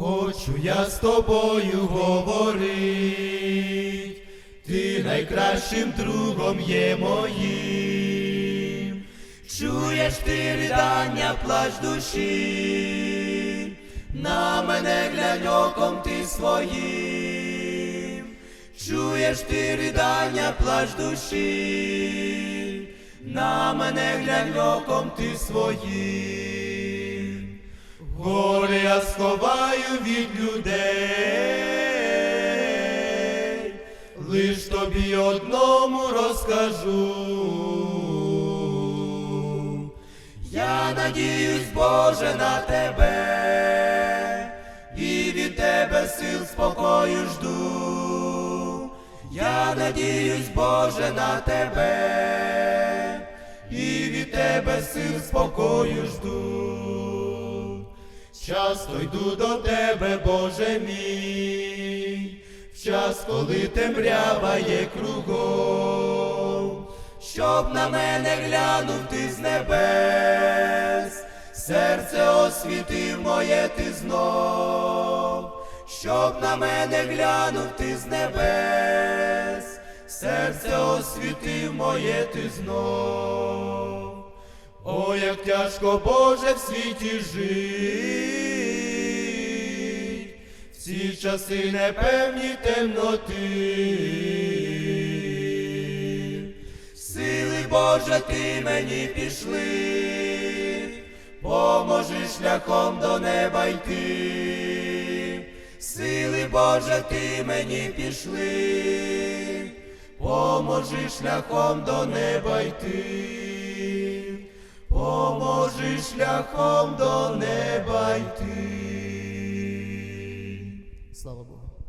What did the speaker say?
Хочу я з тобою говорить, ти найкращим другом є моїм. Чуєш ти ридання плач душі, на мене глянь оком ти своїм. Чуєш ти ридання плач душі, на мене глянь оком ти своїм. Сховаю від людей, лиш тобі одному розкажу. Я надіюсь, Боже, на тебе, і від тебе сил спокою жду. Я надіюсь, Боже, на тебе, і від тебе сил спокою жду. Часто йду до тебе, Боже мій, в час, коли темрява є кругом, щоб на мене глянув ти з небес, серце освітив моє ти знов, щоб на мене глянув ти з небес, серце освітив моє ти знов. О, як тяжко, Боже, в світі жить, часи непевні темноти. Сили Боже, ти мені пішли, поможи шляхом до неба йти. Сили Боже, ти мені пішли, поможи шляхом до неба йти, поможи шляхом до неба йти. Слава Богу.